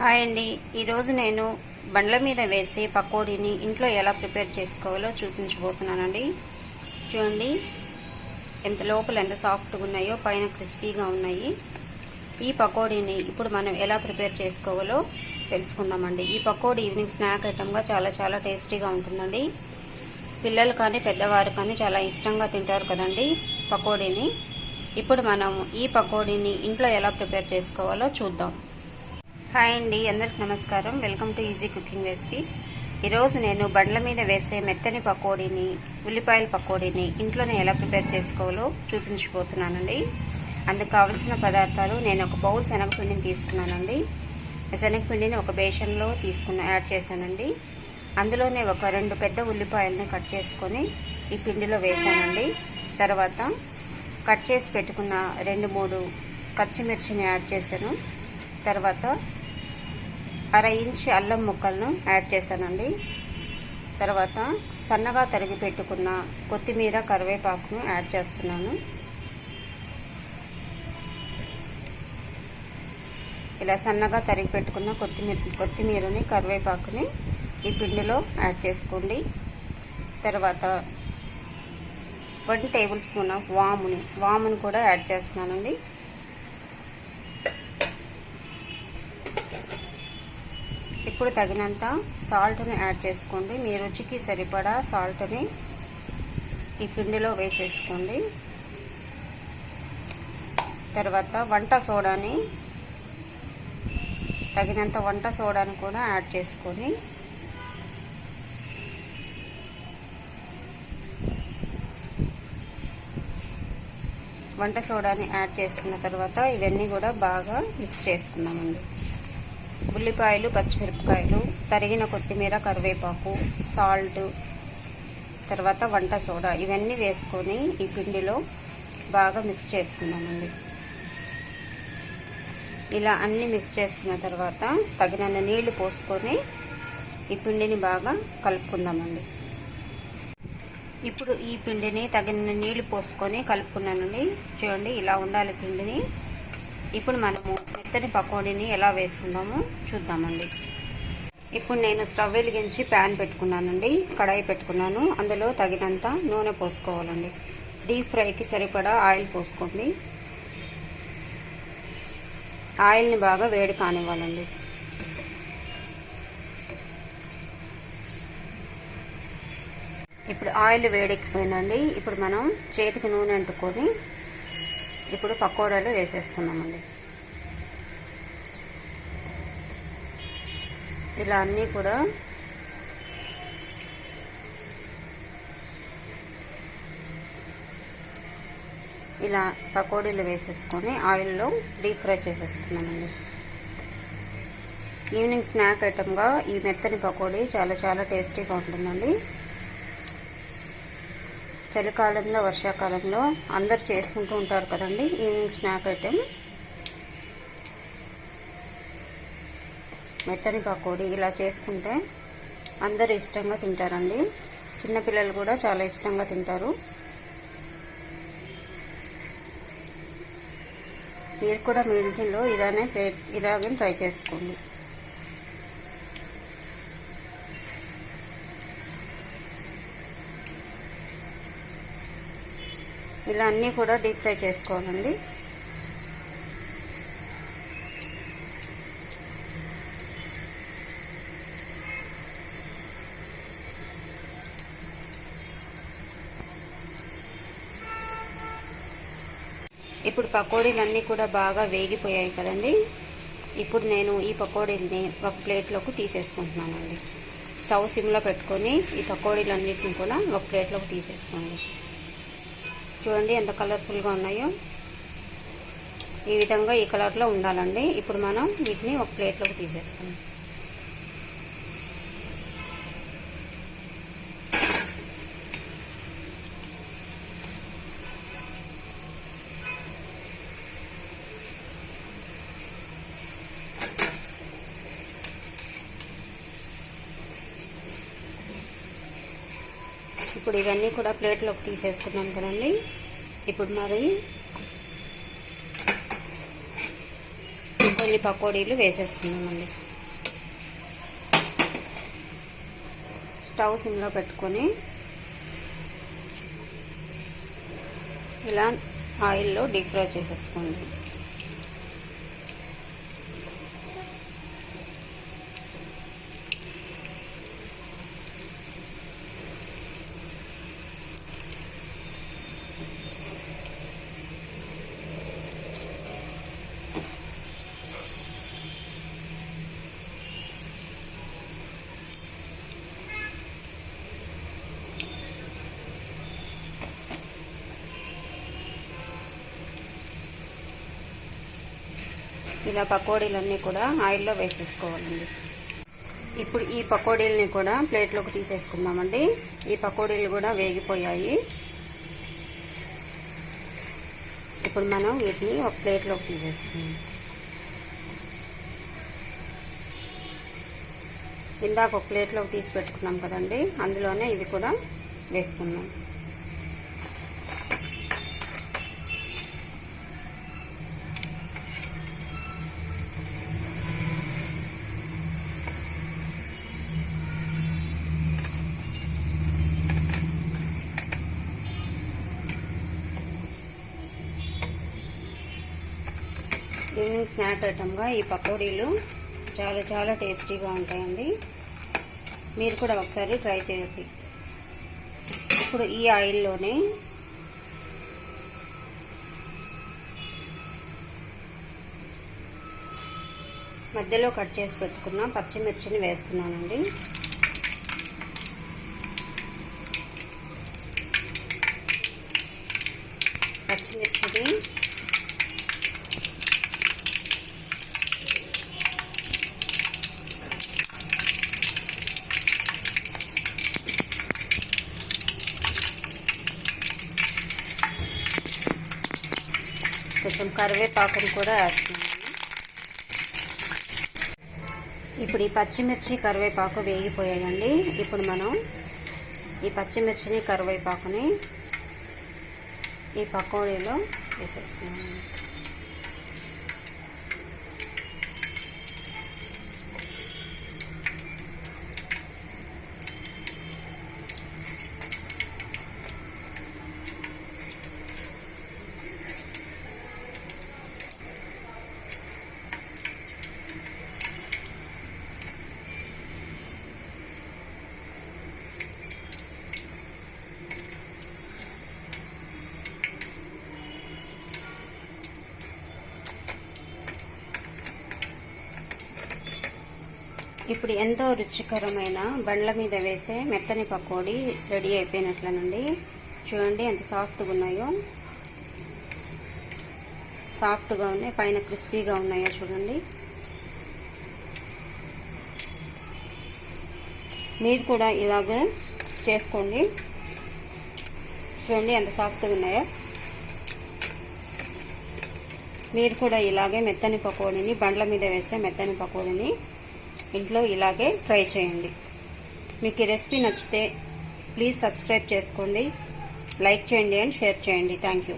Hi అండి ఈరోజు నేను బండ్ల మీద వేసే పకోడీని ఇంట్లో ఎలా ప్రిపేర్ చేసుకోవాలో చూపించబోతున్నానండి. చూడండి. ఎంత లోపల ఎంత సాఫ్ట్గా ఉన్నాయో పైన క్రిస్పీగా ఉన్నాయి. ఈ పకోడీని ఇప్పుడు మనం ఎలా ప్రిపేర్ చేసుకోవాలో తెలుసుకుందామండి. ఈ పకోడీ ఈవినింగ్ స్నాక్ ఐటమ్గా చాలా చాలా టేస్టీగా ఉంటుందండి. పిల్లలు కానీ పెద్దవారు కానీ చాలా ఇష్టంగా తింటారు కదండి పకోడీని. ఇప్పుడు మనం ఈ పకోడీని ఇంట్లో ఎలా ప్రిపేర్ చేసుకోవాలో చూద్దాం. హాయ్ అండి అందరికి నమస్కారం. Welcome to easy cooking recipes. ఈరోజు నేను బండ్ల మీద వేసే మెత్తని పకోడీని ఉల్లిపాయల పకోడీని ఇంట్లోనే ఎలా ప్రిపేర్ చేసుకోవాలో చూపించబోతున్నానండి. అందుకు కావలసిన పదార్థాలు నేను ఒక బౌల్ శనగపిండిని తీసుకున్నానండి. శనగపిండిని ఒక బేషన్లో తీసుకున్న యాడ్ చేశానండి. అందులోనే ఒక రెండు పెద్ద ఉల్లిపాయలని కట్ చేసుకొని ఈ పిండిలో వేసానండి తర్వాత కట్ చేసి పెట్టుకున్న రెండు మూడు పచ్చిమిర్చిని యాడ్ చేశాను. తర్వాత అర ఇంచ్ అల్లం ముక్కలను యాడ్ చేశానండి. తర్వాత సన్నగా తరిగి పెట్టుకున్న కొత్తిమీర కరివేపాకును యాడ్ చేస్తున్నాను. ఇలా సన్నగా తరిగి పెట్టుకున్న కొత్తిమీర కొత్తిమీరని కరివేపాకుని ఈ పిండిలో యాడ్ చేసుకోండి. తర్వాత వన్ టేబుల్ స్పూన్ ఆఫ్ వాముని వాముని కూడా యాడ్ చేస్తున్నానండి. ఇప్పుడు తగినంత సాల్ట్ని యాడ్ చేసుకోండి. మీ రుచికి సరిపడా సాల్ట్ని ఈ పిండిలో వేసేసుకోండి. తర్వాత వంట సోడాని తగినంత వంట సోడాని కూడా యాడ్ చేసుకొని వంట సోడాని యాడ్ చేసుకున్న తర్వాత ఇవన్నీ కూడా బాగా మిక్స్ చేసుకున్నామండి ఉల్లిపాయలు పచ్చిమిరపకాయలు తరిగిన కొత్తిమీర కరివేపాకు సాల్ట్ తర్వాత వంట సోడా ఇవన్నీ వేసుకొని ఈ పిండిలో బాగా మిక్స్ చేసుకున్నామండి. ఇలా అన్నీ మిక్స్ చేసుకున్న తర్వాత తగినన్ని నీళ్ళు పోసుకొని ఈ పిండిని బాగా కలుపుకుందామండి. ఇప్పుడు ఈ పిండిని తగిన నీళ్ళు పోసుకొని కలుపుకున్నానండి. చూడండి ఇలా ఉండాలి పిండిని. ఇప్పుడు మనము మెత్తటి పకోడీని ఎలా వేసుకుందామో చూద్దామండి. ఇప్పుడు నేను స్టవ్ వెలిగించి ప్యాన్ పెట్టుకున్నానండి. కడాయి పెట్టుకున్నాను. అందులో తగినంత నూనె పోసుకోవాలండి. డీప్ ఫ్రైకి సరిపడా ఆయిల్ పోసుకోండి. ఆయిల్ని బాగా వేడి కానివ్వాలండి. ఇప్పుడు ఆయిల్ వేడెక్కిపోయిందండి. ఇప్పుడు మనం చేతికి నూనె అంటుకొని ఇప్పుడు పకోడాలు వేసేసుకున్నామండి ఇలా అన్నీ కూడా ఇలా పకోడీలు వేసేసుకొని ఆయిల్లో డీప్ ఫ్రై చేసేసుకున్నామండి ఈవినింగ్ స్నాక్ ఐటమ్గా ఈ మెత్తని పకోడీ చాలా చాలా టేస్టీగా ఉంటుందండి. చలికాలంలో వర్షాకాలంలో అందరు చేసుకుంటూ ఉంటారు కదండి. Evening snack item. మెత్తని పకోడీ ఇలా చేసుకుంటే అందరు ఇష్టంగా తింటారండి. చిన్నపిల్లలు కూడా చాలా ఇష్టంగా తింటారు. మీరు కూడా మీ ఇంటిలో ఇలానే ఇలాగే ట్రై చేసుకోండి. ఇలా అన్నీ కూడా డీప్ ఫ్రై చేసుకోవాలండి. ఇప్పుడు పకోడీలు అన్నీ కూడా బాగా వేగిపోయాయి కదండి. ఇప్పుడు నేను ఈ పకోడీలని ఒక ప్లేట్లోకి తీసేసుకుంటున్నానండి. స్టవ్ సిమ్లో పెట్టుకొని ఈ పకోడీలు అన్నింటిని కూడా ఒక ప్లేట్లోకి తీసేసుకోండి. చూడండి ఎంత కలర్ఫుల్గా ఉన్నాయో. ఈ విధంగా ఈ కలర్లో ఉండాలండి. ఇప్పుడు మనం వీటిని ఒక ప్లేట్లోకి తీసేస్తాం ఇప్పుడు ఇవన్నీ కూడా ప్లేట్లోకి తీసేసుకున్నాం కదండి. ఇప్పుడు మరి కొన్ని పకోడీలు వేసేసుకున్నామండి స్టవ్ సిమ్లో పెట్టుకొని ఇలా ఆయిల్లో డీప్ ఫ్రై చేసేసుకోండి. ఇలా పకోడీలన్నీ కూడా ఆయిల్లో వేసేసుకోవాలండి. ఇప్పుడు ఈ పకోడీలని కూడా ప్లేట్లోకి తీసేసుకుందామండి. ఈ పకోడీలు కూడా వేగిపోయాయి. ఇప్పుడు మనం వీటిని ఒక ప్లేట్లోకి తీసేసుకుందాం. ఇందాక ఒక ప్లేట్లోకి తీసి పెట్టుకున్నాం కదండి. అందులోనే ఇవి కూడా వేసుకున్నాం ఈవినింగ్ స్నాక్ ఐటమ్గా ఈ పకోడీలు చాలా చాలా టేస్టీగా ఉంటాయండి. మీరు కూడా ఒకసారి ట్రై చేయండి. ఇప్పుడు ఈ ఆయిల్లోనే మధ్యలో కట్ చేసి పెట్టుకున్న పచ్చిమిర్చిని వేస్తున్నానండి. పచ్చిమిర్చిని కొంచెం కరివేపాకుని కూడా వేస్తున్నాను. ఇప్పుడు ఈ పచ్చిమిర్చి కరివేపాకు వేగిపోయాయండి. ఇప్పుడు మనం ఈ పచ్చిమిర్చిని కరివేపాకుని ఈ పకోడీలో వేసేస్తున్నాము ఇప్పుడు ఎంతో రుచికరమైన బండ్ల మీద వేసే మెత్తని పకోడీ రెడీ అయిపోయినట్లనండి. చూడండి ఎంత సాఫ్ట్గా ఉన్నాయో. సాఫ్ట్గా ఉన్నాయి పైన క్రిస్పీగా ఉన్నాయో చూడండి. మీరు కూడా ఇలాగే చేసుకోండి. చూడండి ఎంత సాఫ్ట్గా ఉన్నాయో. మీరు కూడా ఇలాగే మెత్తని పకోడీని బండ్ల మీద వేసే మెత్తని పకోడీని ఇంట్లో ఇలాగే ట్రై చేయండి. మీకు ఈ రెసిపీ నచ్చితే ప్లీజ్ సబ్స్క్రైబ్ చేసుకోండి. లైక్ చేయండి అండ్ షేర్ చేయండి. Thank you.